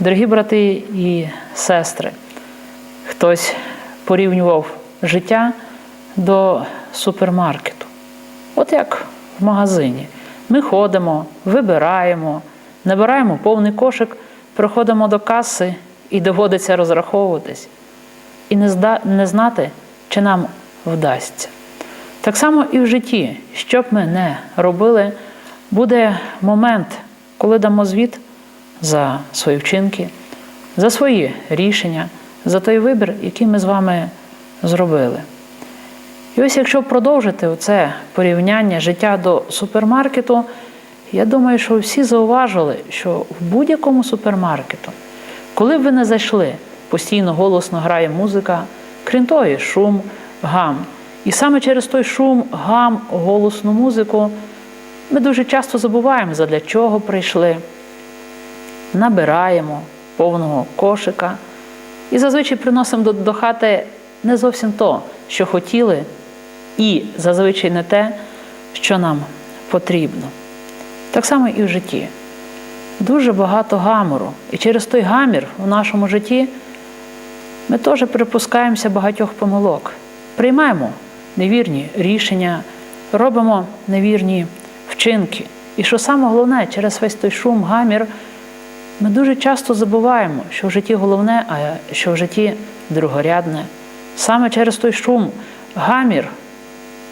Дорогі брати і сестри, хтось порівнював життя до супермаркету. От як в магазині. Ми ходимо, вибираємо, набираємо повний кошик, приходимо до каси і доводиться розраховуватись, і не, зда, не знати, чи нам вдасться. Так само і в житті, що б ми не робили, буде момент, коли дамо звіт за свої вчинки, за свої рішення, за той вибір, який ми з вами зробили. І ось якщо продовжити це порівняння життя до супермаркету, я думаю, що всі зауважили, що в будь-якому супермаркету, коли б ви не зайшли, постійно голосно грає музика, крім того, шум, гам. І саме через той шум, гам, голосну музику ми дуже часто забуваємо, задля чого прийшли, набираємо повного кошика і зазвичай приносимо до, до хати не зовсім то, що хотіли, і зазвичай не те, що нам потрібно. Так само і в житті. Дуже багато гамору. І через той гамір у нашому житті ми теж припускаємося багатьох помилок. Приймаємо невірні рішення, робимо невірні вчинки. І що саме головне, через весь той шум, гамір, ми дуже часто забуваємо, що в житті головне, а що в житті другорядне. Саме через той шум, гамір,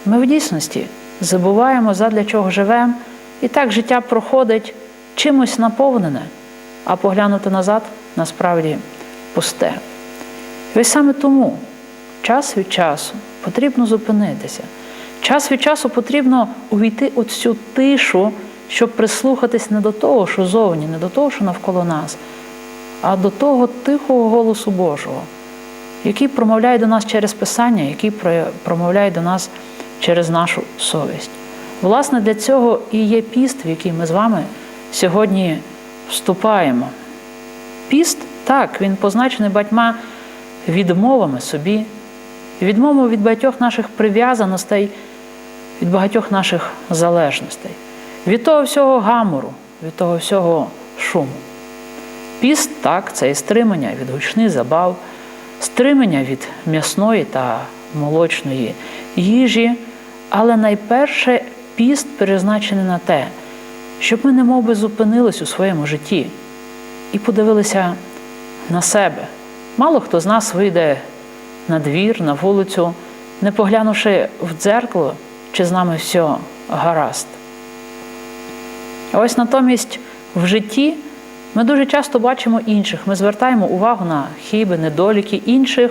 ми в дійсності забуваємо, задля чого живемо, і так життя проходить чимось наповнене, а поглянути назад насправді пусте. І ось саме тому час від часу потрібно зупинитися. Час від часу потрібно увійти у цю тишу, щоб прислухатись не до того, що зовні, не до того, що навколо нас, а до того тихого голосу Божого, який промовляє до нас через Писання, який промовляє до нас через нашу совість. Власне, для цього і є піст, в який ми з вами сьогодні вступаємо. Піст, так, він позначений батьма відмовами собі, відмовами від багатьох наших прив'язаностей, від багатьох наших залежностей, від того всього гамору, від того всього шуму. Піст, так, це і стримання від гучних забав, стримання від м'ясної та молочної їжі, але найперше піст призначений на те, щоб ми немов би зупинились у своєму житті і подивилися на себе. Мало хто з нас вийде на двір, на вулицю, не поглянувши в дзеркало, чи з нами все гаразд. А ось натомість в житті ми дуже часто бачимо інших. Ми звертаємо увагу на хіби, недоліки інших,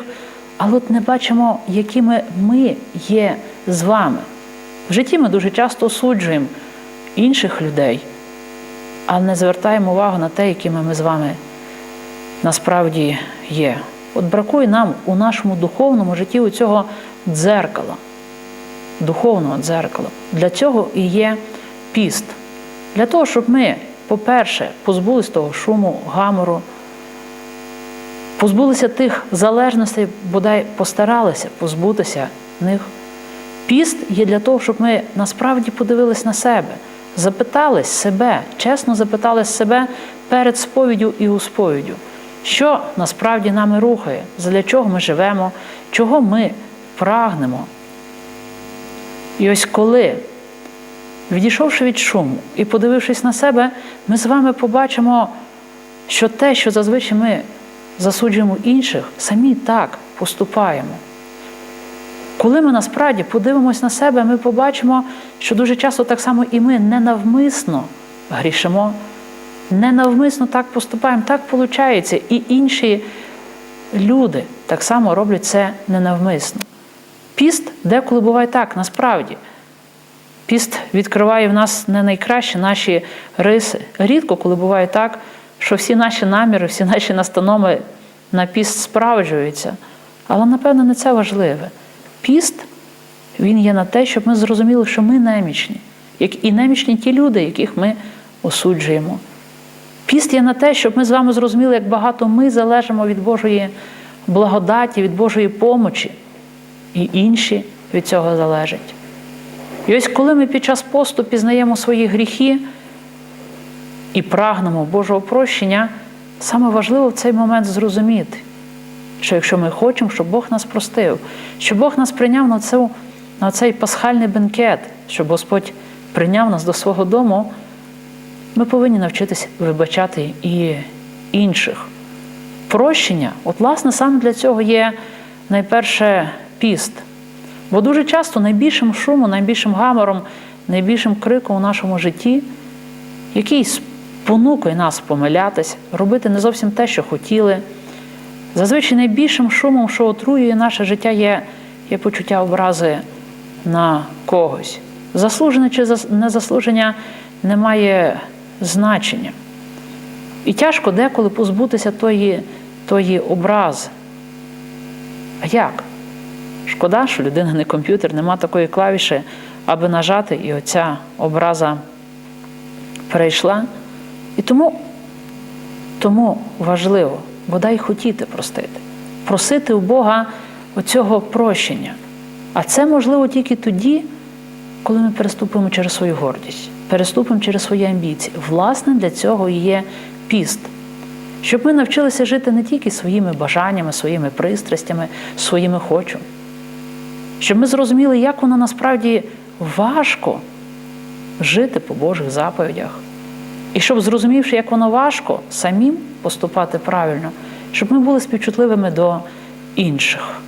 але от не бачимо, якими ми є з вами. В житті ми дуже часто осуджуємо інших людей, але не звертаємо увагу на те, якими ми з вами насправді є. От бракує нам у нашому духовному житті у цього дзеркала, духовного дзеркала. Для цього і є піст. Для того, щоб ми, по-перше, позбулися того шуму, гамору, позбулися тих залежностей, бодай постаралися позбутися них. Піст є для того, щоб ми насправді подивились на себе, запитались себе, чесно запитали себе перед сповіддю і у сповіддю, що насправді нами рухає, для чого ми живемо, чого ми прагнемо. І ось коли, відійшовши від шуму і подивившись на себе, ми з вами побачимо, що те, що зазвичай ми засуджуємо інших, самі так поступаємо. Коли ми насправді подивимось на себе, ми побачимо, що дуже часто так само і ми ненавмисно грішимо, ненавмисно так поступаємо, так виходить. І інші люди так само роблять це ненавмисно. Піст деколи буває так, насправді. Піст відкриває в нас не найкращі наші риси. Рідко, коли буває так, що всі наші наміри, всі наші настанови на піст справджуються. Але, напевно, не це важливе. Піст він є на те, щоб ми зрозуміли, що ми немічні, як і немічні ті люди, яких ми осуджуємо. Піст є на те, щоб ми з вами зрозуміли, як багато ми залежимо від Божої благодаті, від Божої помочі, і інші від цього залежать. І ось коли ми під час посту пізнаємо свої гріхи і прагнемо Божого прощення, саме важливо в цей момент зрозуміти, що якщо ми хочемо, щоб Бог нас простив, щоб Бог нас прийняв на, цю, на цей пасхальний бенкет, щоб Господь прийняв нас до свого дому, ми повинні навчитися вибачати і інших. Прощення, от, власне, саме для цього є найперше піст. Бо дуже часто найбільшим шумом, найбільшим гамором, найбільшим криком у нашому житті, який спонукує нас помилятись, робити не зовсім те, що хотіли. Зазвичай найбільшим шумом, що отруює наше життя, є, є почуття образи на когось. Заслужене чи незаслуження не має значення. І тяжко деколи позбутися тої, тої образи. А як? Шкода, що людина не комп'ютер, нема такої клавіші, аби нажати, і оця образа перейшла. І тому, тому важливо, бодай хотіти простити, просити у Бога оцього прощення. А це можливо тільки тоді, коли ми переступимо через свою гордість, переступимо через свої амбіції. Власне, для цього і є піст. Щоб ми навчилися жити не тільки своїми бажаннями, своїми пристрастями, своїми хочу. Щоб ми зрозуміли, як воно насправді важко жити по Божих заповідях. І щоб, зрозумівши, як воно важко самим поступати правильно, щоб ми були співчутливими до інших.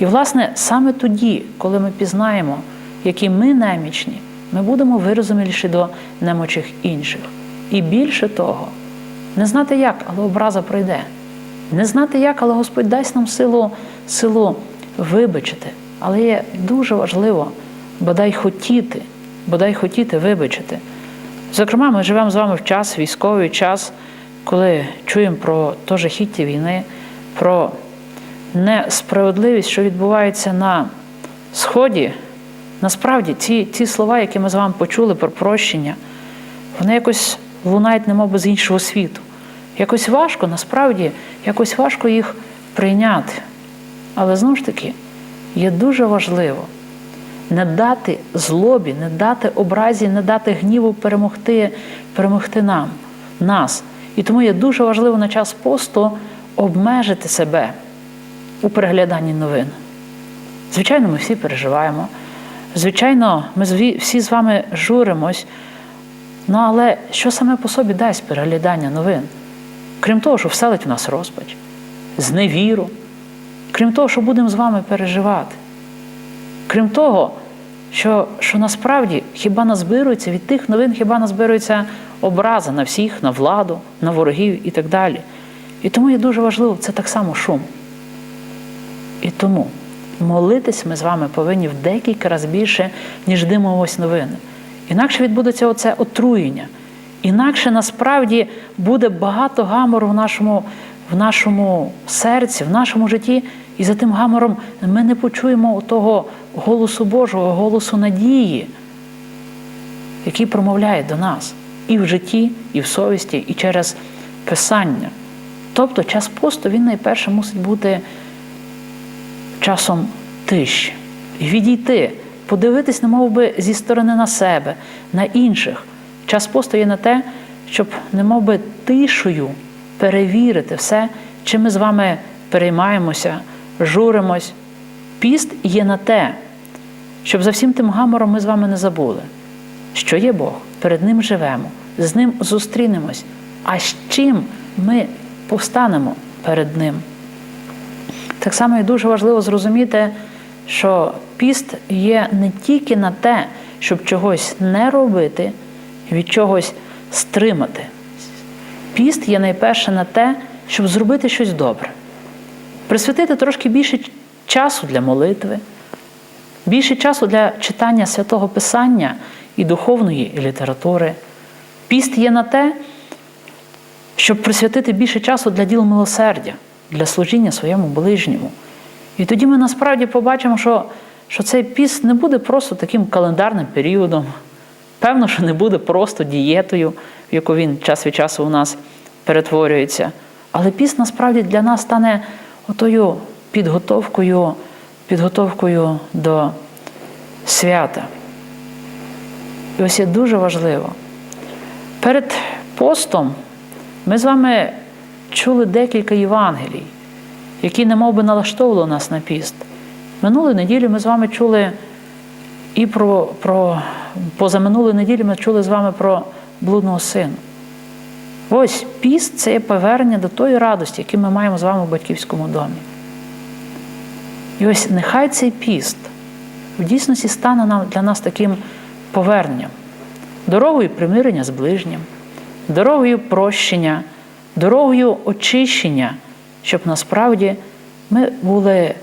І, власне, саме тоді, коли ми пізнаємо, які ми немічні, ми будемо вирозуміліші до немочих інших. І більше того, не знати як, але образа пройде. Не знати як, але Господь дасть нам силу, силу вибачити. Але є дуже важливо бодай хотіти, бодай хотіти вибачити. Зокрема, ми живемо з вами в час, військовий час, коли чуємо про то жахіття війни, про несправедливість, що відбувається на Сході. Насправді, ці, ці слова, які ми з вами почули про прощення, вони якось лунають, немов з іншого світу. Якось важко, насправді, якось важко їх прийняти. Але знову ж таки, є дуже важливо не дати злобі, не дати образі, не дати гніву перемогти, перемогти нам, нас. І тому є дуже важливо на час посту обмежити себе у перегляданні новин. Звичайно, ми всі переживаємо. Звичайно, ми всі з вами журимось. Ну, але що саме по собі дасть переглядання новин? Крім того, що вселить в нас розпач, зневіру, крім того, що будемо з вами переживати. Крім того, що що насправді хіба назбирується від тих новин, хіба назбирується образа на всіх, на владу, на ворогів і так далі. І тому є дуже важливо, це так само шум. І тому молитись ми з вами повинні в декілька разів більше, ніж димовось новини. Інакше відбудеться оце отруєння. Інакше насправді буде багато гамору в нашому в нашому серці, в нашому житті, і за тим гамором ми не почуємо того голосу Божого, голосу надії, який промовляє до нас і в житті, і в совісті, і через Писання. Тобто час посту він найперше мусить бути часом тиші, відійти, подивитись, немов би, зі сторони на себе, на інших. Час посту є на те, щоб немов би, тишою перевірити все, чим ми з вами переймаємося, журимось. Піст є на те, щоб за всім тим гамором ми з вами не забули, що є Бог, перед Ним живемо, з Ним зустрінемось, а з чим ми повстанемо перед Ним. Так само і дуже важливо зрозуміти, що піст є не тільки на те, щоб чогось не робити, від чогось стримати. Піст є найперше на те, щоб зробити щось добре, присвятити трошки більше часу для молитви, більше часу для читання святого Писання і духовної літератури. Піст є на те, щоб присвятити більше часу для діл милосердя, для служіння своєму ближньому. І тоді ми насправді побачимо, що, що цей піст не буде просто таким календарним періодом. Певно, що не буде просто дієтою, в яку він час від часу у нас перетворюється. Але піст насправді для нас стане отою підготовкою, підготовкою до свята. І ось є дуже важливо. Перед постом ми з вами чули декілька Євангелій, які немов би налаштовували нас на піст. Минулої неділі ми з вами чули і про, про позаминулої неділі ми чули з вами про блудного сина. Ось піст це є повернення до тої радості, яку ми маємо з вами в батьківському домі. І ось нехай цей піст в дійсності стане нам для нас таким поверненням, дорогою примирення з ближнім, дорогою прощення, дорогою очищення, щоб насправді ми були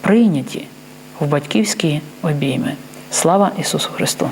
прийняті в батьківські обійми. Слава Ісусу Христу!